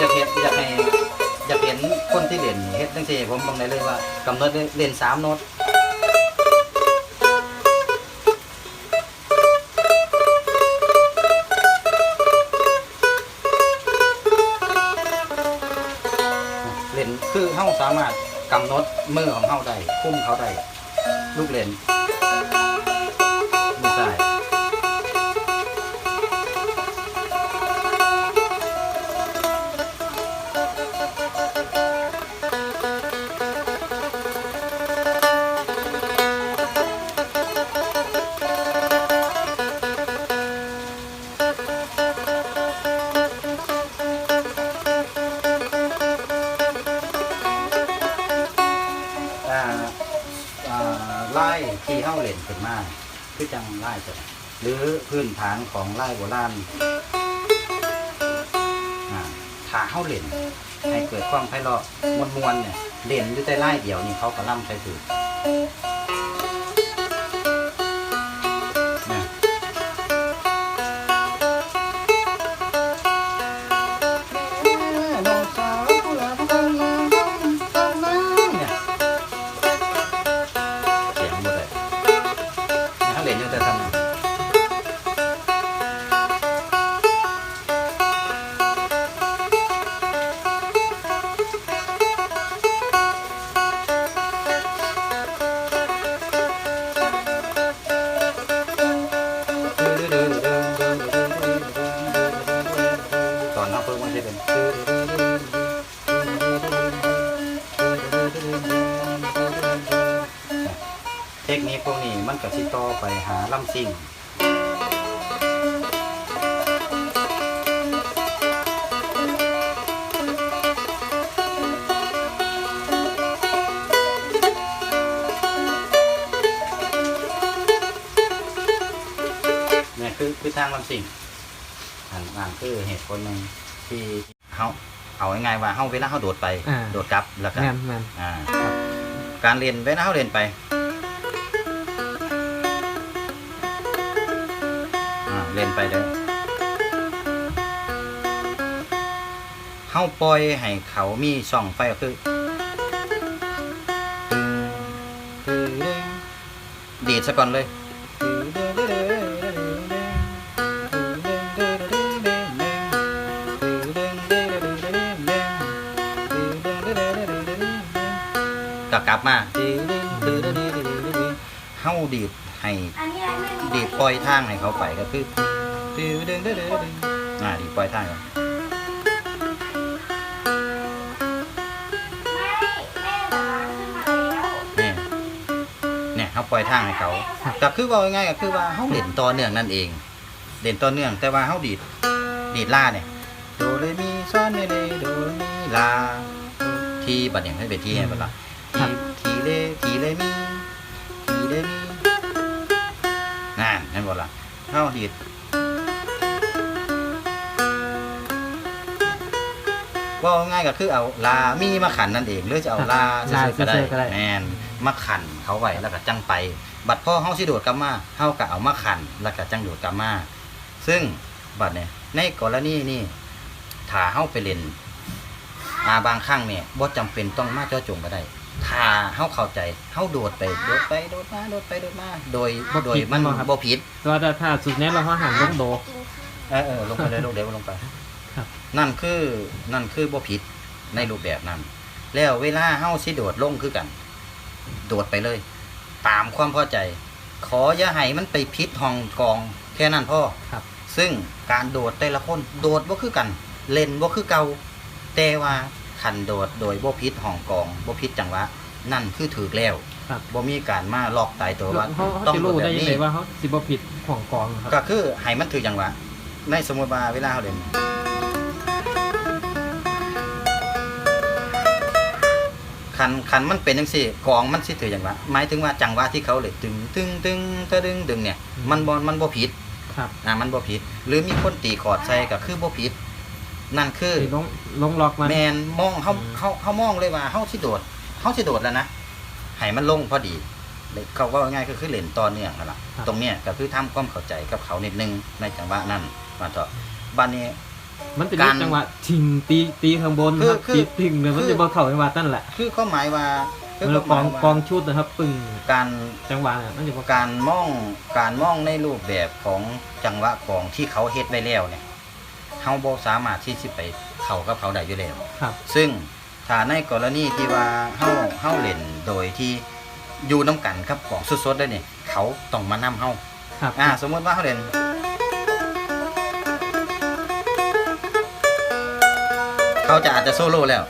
อยากเห็นอยากให้อยากเห็นคนที่เล่นเฮ็ดจังซี่ผมบอกได้เลยว่ากำหนดเล่นสามโน้ตเล่นคือเฮาสามารถกำหนดมือของเฮาได้คุ้มเขาได้ลูกเล่น ที่เฮ้าเล่นขึ้นมาคือจังไล่จะหรือพื้นฐานของไล่โบราณถ้าเฮ้าเล่นให้เกิดความไพเราะมวลมวลๆเนี่ยเล่นอยู่แต่ไล่เดียวนี่เขาก็ล่ำใช้ถือ เขาเล่นอยู่แต่ทำนั้นตอนเขาเพิ่งมันจะเป็นเทคนิคพวก มันกับสิต่อไปหาลำซิ่งเนี่ยคือคือทางลำสิ่งอันนั่นคือเหตุผลหนึ่งที่เขาเอาง่ายๆว่าเขาเวลาเขาโดดไป อ่า โดดกลับแล้วก็แม่นแม่น อ่า การเรียนเวลาเขาเรียนไป เรียนไปเลยเขาปล่อยให้เขามีช่องไฟก็คือดีดซะก่อนเลยก็กลับมาเฮาดีด ให้อันนี้อันนี้ดีดปล่อยทางให้เขาไปก็คืออ่าดีดปล่อยทางก่อนไม่แม่เหรอขึ้นมาแล้วเนี่ยเนี่ยเขาปล่อยทางให้เขาก็คือว่าง่ายๆก็คือว่าเฮาเล่นต่อเนื่องนั่นเองเล่นต่อเนื่องแต่ว่าเฮาดีดดีดลาเนี่ยโดเรมีซอนเรเลโดเรมีลาทีบัดเนี่ยให้เป็นทีให้บัดละทีทีเลทีเลมี ห็นบ่ล่ะเฮาดีดว่าง่ายก็คือเอาลามีมาขันนั่นเองหรือจะเอาลาลาซื่อๆก็ได้ซื่อๆก็ได้แมนมาขันเขาไว้แล้วก็จังไป บัดพ่อเฮาสิโดดกลับมาเฮาก็เอามาขันแล้วก็จังโดดกลับมา ซึ่งบัดเนี่ยในกรณีนี่ถ้าเฮาไปเล่นอาบางครั้งเนี่ยบ่จำเป็นต้องมาเจาะจงก็ได้ ถ้าเฮาเข้าใจเฮาโดดไปโดดไปโดดมาโดดไปโดดมาโดยโดยมันบ่ผิดแต่ว่าถ้าสุดเนี้ยเราเขาหันลงโด เออเออลงไปเลยลงเดี๋ยวลงไปครับ นั่นคือนั่นคือบ่ผิดในรูปแบบนั้น แล้วเวลาเฮาสิโดดลงคือกัน โดดไปเลย ตามความพอใจ ขออย่าให้มันไปพิษห้องกอง แค่นั้นพ่อครับ ซึ่งการโดดแต่ละคนโดดบ่คือกัน เล่นบ่คือเก่าแต่ว่า ขันโดดโดยบ่พิษห้องกองบ่พิษจังหวะนั่นคือถือแล้วครับบ่มีการมาลอกตายตัวว่าเขาเขาต้องจะโดรู้ดแบได้บยังนี้ไงว่าเขาสิบผิดของกองครับก็คือให้มันถือจังหวะในสมมติว่าเวลาเขาเล่นคันคันมันเป็นจังซี่กองมันสิถือจังหวะหมายถึงว่าจังหวะที่เขาเล่นตึงตึงตึงตะดึงดึงเนี่ย มันบ่มันบ่ผิดครับอ่ามันบ่ผิด หรือมีคนตีคอร์ดใส่ก็คือบ่ผิด นั่นคือสิลงลงล็อกมันแมนมองเฮาอืมเฮาเฮามองเลยว่าเฮาสิโดดเฮาสิโดดแล้วนะให้มันลงพอดีเลยเขาว่าง่ายๆก็คือเล่นต่อเนื่องนั่นล่ะตรงเนี้ยก็คือทำความเข้าใจกับเขานิดนึงในจังหวะนั้นมาเถอะบ้านนี้มันจะมีการจังหวะทิงตีตีข้างบนคือครับคือตีติงเนี่ยมันคือจะบ่เข้าจังหวะนั่นแหละคือข้อหมายว่าคือเมื่อข้กหองมายว่ากองชุดนะครับ ปึ้งการจังหวะเนี่ยมันจะบ่การมองการมองในรูปแบบของจังหวะของที่เขาเฮ็ดไว้แล้วเนี่ย เฮาบ่สามารถที่สิไปเข้ากับเขาได้อยู่แล้วครับ ซึ่งถ้าในกรณีที่ว่าเฮาเฮาเล่นโดยที่อยู่น้ำกันกับของสดๆได้เนี่ยเขาต้องมานํเฮาครับอ่าสมมติว่าเฮาเล่นเขาจะอาจจะโซโล่แล้ว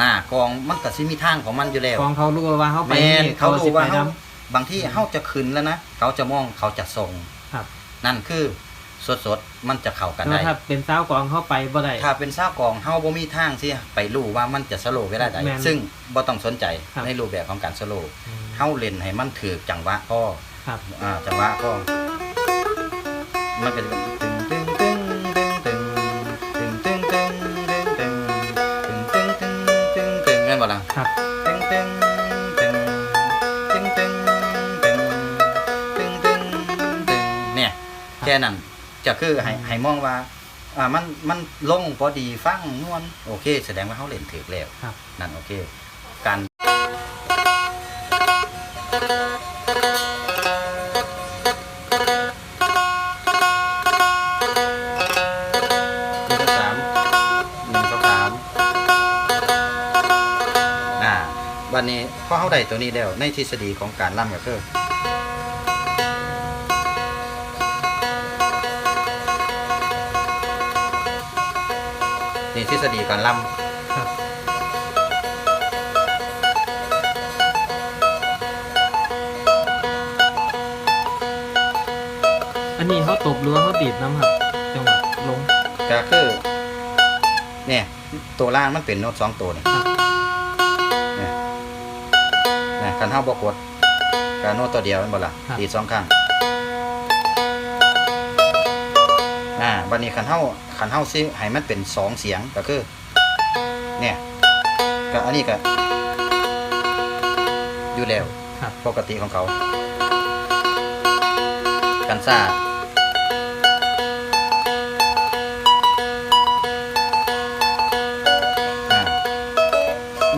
อ่ากองมันก็สิมีทางของมันอยู่แล้วกองเขารู้ว่าเขาไปแม่นนี่เขาสิรู้ไปว่าเฮานบางที่เฮาจะขึ้นแล้วนะเขาจะมองเขาจะส่งครับนั่นคือ สดๆ มันจะเข้ากันแล้วได้ ถ้าเป็นสาวกองเข้าไปบ่ได้ถ้าเป็นซากองเฮาบ่มีทางสิไปรู้ว่ามันจะสโลว์ไปได้ใดแม่นซึ่งบ่ต้องสนใจครับในรูปแบบของการสโลว์อืมเฮาเล่นให้มันถือจังหวะพอครับอ่าจังหวะพอมันก็จะเป็นตึงตึงตึงตึงตึงตึงตึงตึงตึงตึงตึงตึงตึงแม่นบ่ล่ะครับตึงตึงตึงตึงตึงตึงตึงตึงตึงเนี่ยแค่นั้น จะคือให้ให้มองว่าอ่ามันมันลงพอดีฟังนวลโอเค แสดงว่าเขาเล่นถือแล้วครับ นั่นโอเคการหนึ่งสองสามหนึ่งสองสามอ่าวันนี้พอเขาได้ตัวนี้แล้วในทฤษฎีของการล่ำก็คือ ทฤษฎีการล่ำครับอันนี้เขาตบหรือว่าเขาดีดน้ำครับจังหวะลงก็คือเนี่ยตัวล่างมันเป็นโน้ตสองตัวนี่ครับเนี่ยเนี่ยคันเท้าบกดกาโน้ตตัวเดียวแมันบ่ล่ะครับตีสองข้างอ่าวันนี้คันเท้า คันเท้าซิให้มันเป็นสองเสียงก็คือเนี่ยก็อันนี้ก็อยู่แล้วครับปกติของเขา กันซ่าอ่า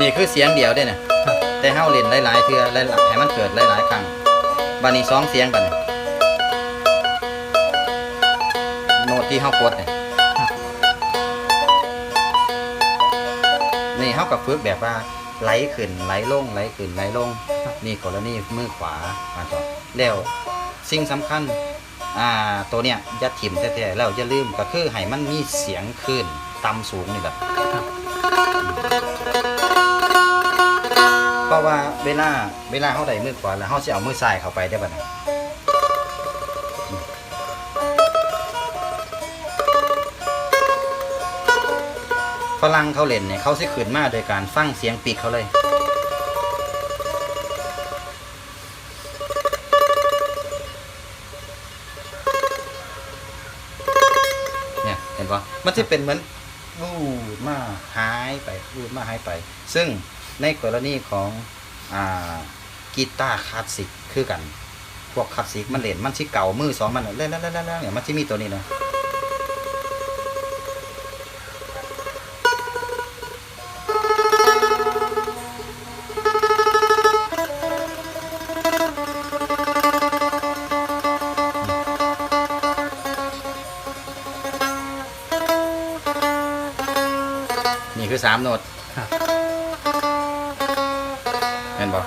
นี่คือเสียงเดียวได้เนี่ยครับแต่เฮาเล่นหลายๆเทื่อหลายๆให้มันเกิดหลายๆครั้งบัดนี้สองเสียงบัดนี้โน้ตที่เฮากดเนี่ยากับฝึกแบบว่าไหลขึ้นไหลลงไหลขึ้นไหลลง นี่กรณีมือขวามาต่อแล้วสิ่งสำคัญอ่าตัวเนี้ยอย่าถิ่มแท้ๆแล้วอย่าลืมก็คือให้มันมีเสียงขึ้นต่ำสูงนี่แหละครับเพราะว่าเวลาเวลาเฮาได้มือขวาแล้วเฮาสิเอามือซ้ายเข้าไปได้บัดนี้ ฝรั่งเขาเล่นเนี่ยเขาสิขึ้นมาโดยการฟังเสียงปีกเขาเลย เนี่ยเห็นปะมันจะเป็นเหมือนวูดมาหายไปวูดมาหายไป ซึ่งในกรณีของอ่ากีตาร์คลาสสิกคือกัน พวกคลาสสิกมันเล่นมันชิเก่ามือสองมันเล่นเล่นเล่นเล่นเนี่ยมันจะมีตัวนี้นะ นี่คือสามโน้ตครับ เห็นปะ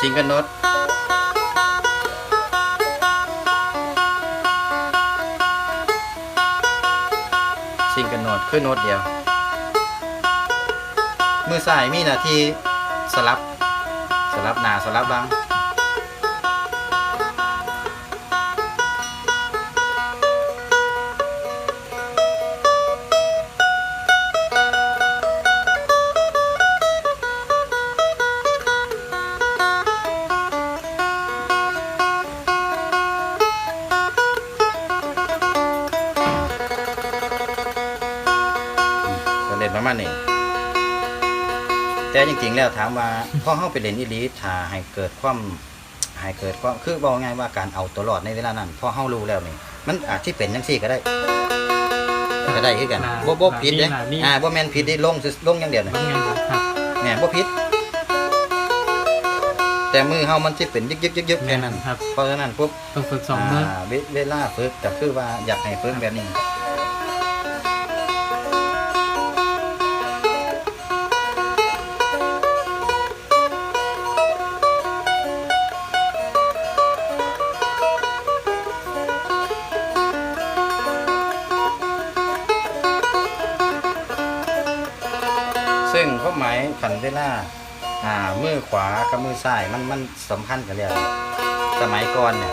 ซิงเกิลโน้ต ซิงเกิลโน้ตคือโน้ตเดียว มือซ้ายมีหน้าที่สลับ สลับหน้าสลับหลัง มาณนี้แต่จริงๆแล้วถามว่าพอเฮาไปเล่นอีหลีถ้าให้เกิดความให้เกิดความคือบอกง่ายว่าการเอาตัวรอดในเวลานั้นพอเฮารู้แล้วนี่มันอาจที่เป็นจังซี่ก็ได้ ก็ได้คือกันบ่บ่ผิดเด้น่ะนี่อ่าบ่แม่นผิดได้ลงซื่อลงอย่างเดียวนี่บางอย่างครับแหน่บ่ผิดแต่มือเฮามันสิเป็นยึกๆๆๆแค่นั้นครับเพราะฉะนั้นปุ๊บต้องฝึกสองมืออ่าเวเวลาฝึกก็คือว่าอยากให้ฝึกแบบนี้ เวลาอ่ามือขวากับมือซ้ายมันมันสัมพันธ์กันแล้วสมัยก่อนเนี่ย